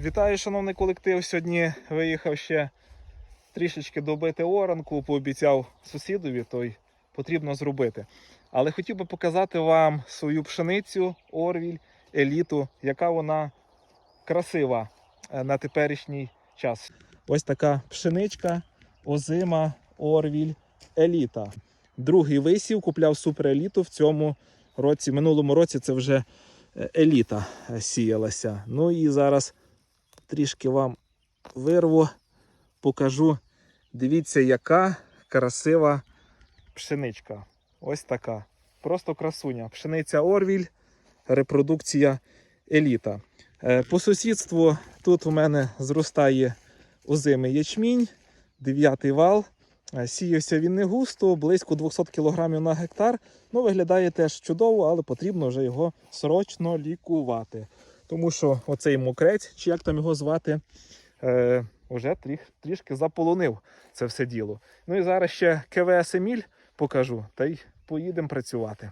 Вітаю, шановний колектив. Сьогодні виїхав ще трішечки добити оранку, пообіцяв сусідові, то й потрібно зробити. Але хотів би показати вам свою пшеницю, орвіль, еліту, яка вона красива е, на теперішній час. Ось така пшеничка, озима, орвіль, еліта. Другий висів купляв супереліту в цьому році. Минулому році це вже е, еліта е, сіялася. Ну і зараз трішки вам вирву, покажу. Дивіться, яка красива пшеничка. Ось така. Просто красуня. Пшениця Орвіль, репродукція еліта. Е, По сусідству тут у мене зростає озимий ячмінь, дев'ятий вал. Е, Сіявся він не густо, близько 200 кг на гектар. Ну, виглядає теж чудово, але потрібно вже його срочно лікувати. Тому що оцей мокрець, чи як там його звати, е, вже трішки заполонив це все діло. Ну і зараз ще КВС Еміль покажу, та й поїдемо працювати.